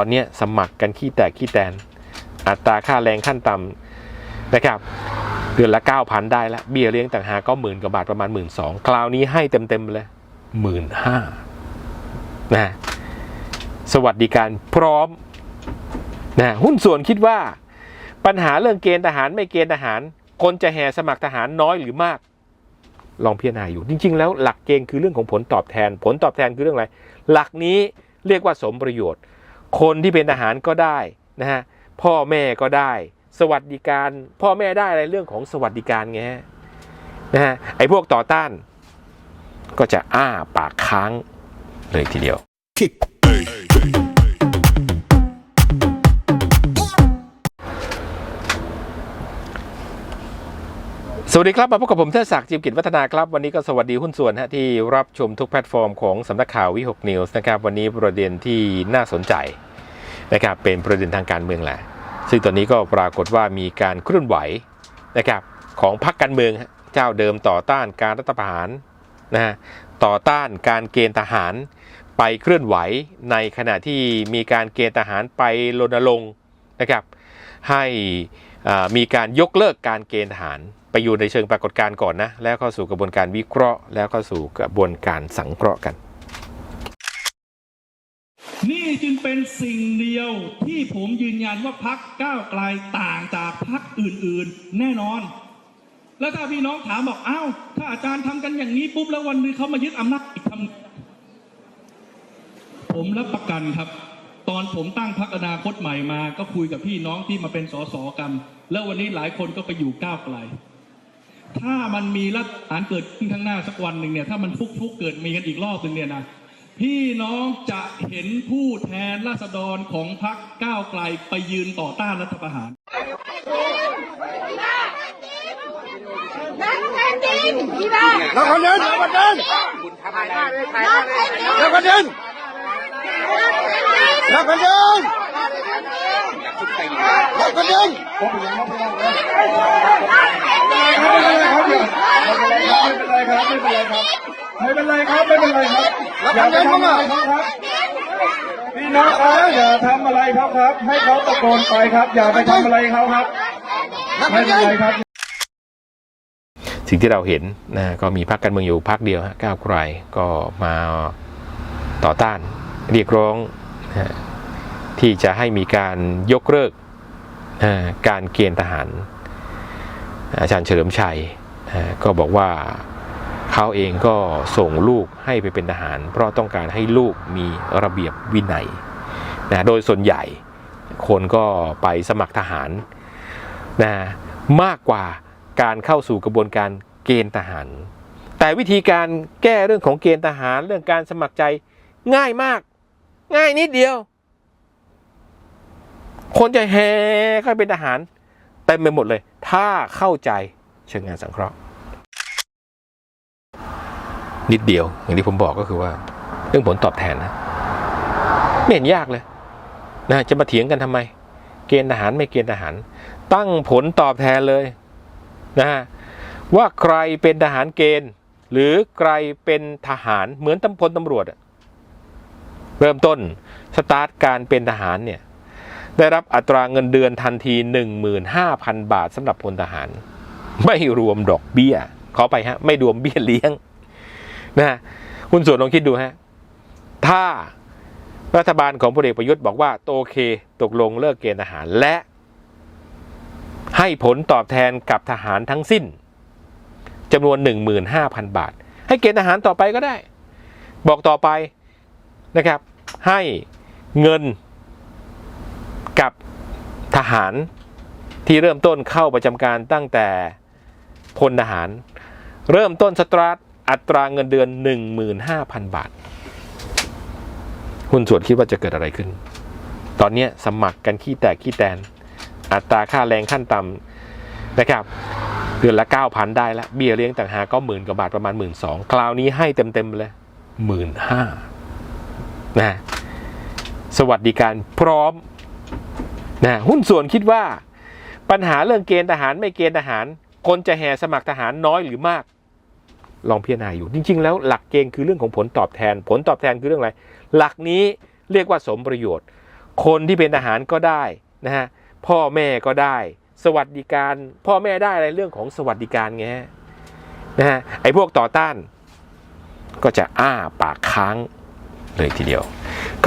ตอนนี้สมัครกันขี้แตกขี้แตน อัตราค่าแรงขั้นต่ำนะครับเดือนละ 9,000 ได้ละเบี้ยเลี้ยงต่างหากก็หมื่นกว่าบาทประมาณ 1 2ื่นคราวนี้ให้เต็มๆเลยหมื่นห้านะสวัสดิการพร้อมนะหุ้นส่วนคิดว่าปัญหาเรื่องเกณฑ์ทหารไม่เกณฑ์ทหาร คนจะแห่สมัครทหารน้อยหรือมาก ลองพิจารณาอยู่ จริง ๆ แล้วหลักเกณฑ์คือเรื่องของผลตอบแทน ผลตอบแทนคือเรื่องอะไร หลักนี้เรียกว่าสมประโยชน์ คนที่เป็นทหารก็ได้นะฮะพ่อแม่ก็ได้ สวัสดิการ พ่อแม่ได้อะไรเรื่องของสวัสดิการไงนะฮะไอ้พวกต่อต้าน ก็จะอ้าปากค้างเลยทีเดียว สวัสดีครับ มาพบกับผมเทศศักดิ์จิมกิจวัฒนาครับ วันนี้ก็สวัสดีหุ้นส่วนฮะที่รับชมทุกแพลตฟอร์มของสำนักข่าววิหกนิวส์นะครับ วันนี้ประเด็นที่น่าสนใจนะครับเป็นประเด็นทางการเมืองแหละ ซึ่งตอนนี้ก็ปรากฏว่ามีการเคลื่อนไหวนะครับของพรรคการเมืองเจ้าเดิมต่อต้านการรัฐประหารนะฮะต่อต้านการเกณฑ์ทหารไปเคลื่อนไหวในขณะที่มีการเกณฑ์ทหารไปรณรงค์นะครับให้มีการยกเลิกการเกณฑ์ทหาร ไปอยู่ในเชิงปรากฏการณ์ก่อนนะ แล้วเข้าสู่กระบวนการวิเคราะห์ แล้วเข้าสู่กระบวนการสังเคราะห์กัน นี่จึงเป็นสิ่งเดียวที่ผมยืนยันว่าพักก้าวไกลต่างจากพักอื่นๆ แน่นอน แล้วถ้าพี่น้องถามบอกอ้าวถ้าอาจารย์ทำกันอย่างนี้ปุ๊บแล้ววันนึงเขามายึดอำนาจอีกทำผมรับประกันครับตอนผมตั้งพักอนาคตใหม่มา ก็คุยกับพี่น้องที่มาเป็นสสกัน แล้ววันนี้หลายคนก็ไปอยู่ก้าวไกล ถ้ามันมีรัฐประหารเกิดขึ้นข้างหน้าสักวันหนึ่งเนี่ย ถ้ามันฟุกๆเกิดมีกันอีกรอบหนึ่งเนี่ยนะพี่น้องจะเห็นผู้แทนราษฎรของพรรคก้าวไกลไปยืนต่อต้านรัฐประหารนักการดินพี่บ้านักคนเดินนักคนเดินนักการดิน นักคนเดินนักคนเดินนักคนเดินไม่เป็นไรครับไม่เป็นไรครับไม่เป็นไรครับไม่เป็นไรครับอย่าทำอะไรเขาครับพี่น้องครับอย่าทำอะไรเขาครับ ให้เขาตะโกนไปครับ อย่าไปทำอะไรเขาครับนักคไม่เป็นไรครับสิ่งที่เราเห็นนะก็มีพรรคการเมืองอยู่พรรคเดียวฮะก้าวไกลก็มาต่อต้านเรียกร้องนะ ที่จะให้มีการยกเลิกการเกณฑ์ทหาร อาจารย์เฉลิมชัยก็บอกว่าเขาเองก็ส่งลูกให้ไปเป็นทหาร เพราะต้องการให้ลูกมีระเบียบวินัยนะโดยส่วนใหญ่คนก็ไปสมัครทหารนะมากกว่าการเข้าสู่กระบวนการเกณฑ์ทหาร แต่วิธีการแก้เรื่องของเกณฑ์ทหารเรื่องการสมัครใจง่ายมาก ง่ายนิดเดียว คนจะแห่เข้าเป็นทหารเต็มไปหมดเลย ถ้าเข้าใจเชิงงานสังเคราะห์ นิดเดียว อย่างที่ผมบอกก็คือว่า เรื่องผลตอบแทนนะไม่เห็นยากเลยนะจะมาเถียงกันทำไม เกณฑ์ทหารไม่เกณฑ์ทหาร ตั้งผลตอบแทนเลยนะฮะว่าใครเป็นทหารเกณฑ์ หรือใครเป็นทหารเหมือนตำพลตำรวจ เริ่มต้นสตาร์ทการเป็นทหารเนี่ย ได้รับอัตราเงินเดือนทันที 15,000 บาทสำหรับพลทหาร ไม่รวมดอกเบี้ย ขอไปฮะ ไม่รวมเบี้ยเลี้ยงนะฮะคุณส่วนลองคิดดูฮะ ถ้ารัฐบาลของพลเอกประยุทธ์บอกว่า โอเค ตกลงเลิกเกณฑ์ทหารและ ให้ผลตอบแทนกับทหารทั้งสิ้นจำนวน 15,000 บาท ให้เกณฑ์ทหารต่อไปก็ได้ บอกต่อไปนะครับ ให้เงิน ทหารที่เริ่มต้นเข้าประจำการตั้งแต่พลทหาร เริ่มต้นสตราร์ทอัตราเงินเดือน 15,000 บาทหุ้นส่วนคิดว่าจะเกิดอะไรขึ้น ตอนนี้สมัครกันขี้แตกขี้แตน อัตราค่าแรงขั้นต่ำนะครับ เดือนละ 9,000 ได้ละเบี้ยเลี้ยงต่างหากก็หมื่นกว่าบาทประมาณ 1 2ื่นคราวนี้ให้เต็มๆเลยหมื่นห้านะสวัสดิการพร้อม นะหุ้นส่วนคิดว่า ปัญหาเรื่องเกณฑ์ทหารไม่เกณฑ์ทหาร คนจะแห่สมัครทหารน้อยหรือมาก ลองพิจารณาอยู่จริง ๆ แล้วหลักเกณฑ์คือเรื่องของผลตอบแทน ผลตอบแทนคือเรื่องอะไร หลักนี้เรียกว่าสมประโยชน์ คนที่เป็นทหารก็ได้นะฮะพ่อแม่ก็ได้ สวัสดิการ พ่อแม่ได้อะไรเรื่องของสวัสดิการไงนะฮะไอ้พวกต่อต้าน ก็จะอ้าปากค้างเลยทีเดียว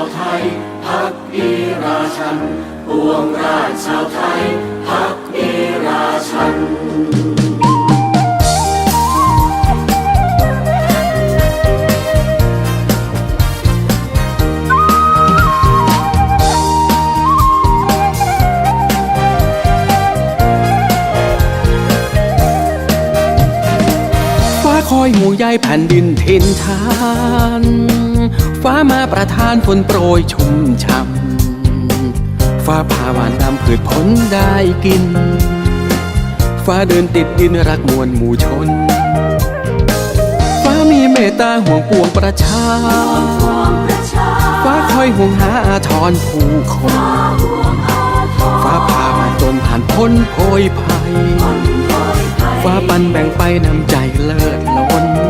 าวไทยพักดีราชันปวงราชชาวไทยพักดีราชันคอยห่วงใยแผ่นดินทินทาน ฟ้ามาประทานฝนโปรยชุ่มช่ำฟ้าผ่าหวานดำผืดผลได้กิน ฟ้าเดินติดดินรักมวลหมู่ชน ฟ้ามีเมตตาห่วงปวงประชา ฟ้าคอยห่วงหาอาทรผู้คน ฟ้าผ่าหวาจนผ่านพ้นโพยภัย ฟ้าปันแบ่งไปน้ำใจเลิศล้น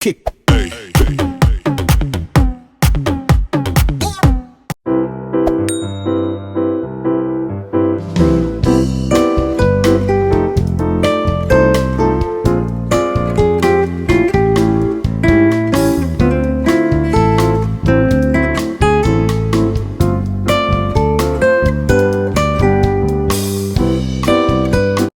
kick